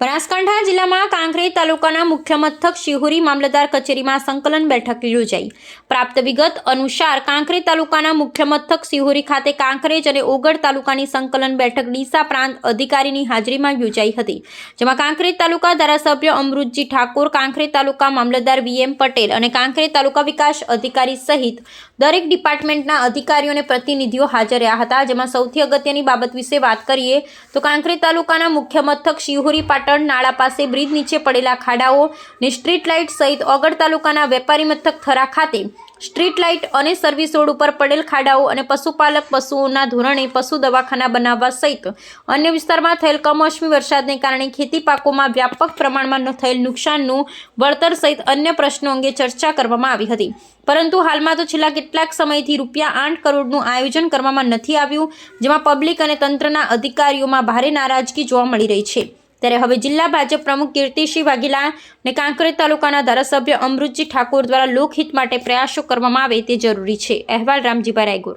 બનાસકાંઠા જિલ્લામાં કાંકરેજ તાલુકાના મુખ્ય મથક શિહોરી મામલતદાર કચેરીમાં સંકલન બેઠક યોજાઈ. પ્રાપ્ત વિગત અનુસાર કાંકરેજ તાલુકાના મુખ્ય મથક શિહોરી ખાતે કાંકરેજ અને ઓગળ તાલુકાની સંકલન બેઠક ડીસા પ્રાંત અધિકારીની હાજરીમાં યોજાઈ હતી, જેમાં કાંકરેજ તાલુકા ધારાસભ્ય અમૃતજી ઠાકોર, કાંકરેજ તાલુકા મામલતદાર વીએમ પટેલ અને કાંકરેજ તાલુકા વિકાસ અધિકારી સહિત દરેક ડિપાર્ટમેન્ટના અધિકારીઓ અને પ્રતિનિધિઓ હાજર રહ્યા હતા. જેમાં સૌથી અગત્યની બાબત વિશે વાત કરીએ તો કાંકરેજ તાલુકાના મુખ્ય મથક શિહોરી પાટણ નાળા પાસે બ્રિજ નીચે પડેલા ખાડાઓ ને સ્ટ્રીટ લાઇટ સહિત ઓગળ તાલુકાના વેપારી મથક થરા ખાતે સ્ટ્રીટ લાઇટ અને સર્વિસ રોડ ઉપર પડેલ ખાડાઓ અને પશુપાલક પશુઓના ધોરણે પશુ દવાખાના બનાવવા સહિત અન્ય વિસ્તારમાં થયેલ કમોસમી વરસાદને કારણે ખેતી પાકોમાં વ્યાપક પ્રમાણમાં થયેલ નુકસાનનું વળતર સહિત અન્ય પ્રશ્નો અંગે ચર્ચા કરવામાં આવી હતી. પરંતુ હાલમાં તો છેલ્લા કેટલાક સમયથી રૂપિયા આઠ કરોડનું આયોજન કરવામાં નથી આવ્યું, જેમાં પબ્લિક અને તંત્રના અધિકારીઓમાં ભારે નારાજગી જોવા મળી રહી છે. ત્યારે હવે જિલ્લા ભાજપ પ્રમુખ કીર્તિસિંહ વાઘેલા અને કાંકરેજ તાલુકાના ધારાસભ્ય અમૃતજી ઠાકોર દ્વારા લોકહિત માટે પ્રયાસો કરવામાં આવે તે જરૂરી છે. અહેવાલ રામજીભાઈ રાયગુર.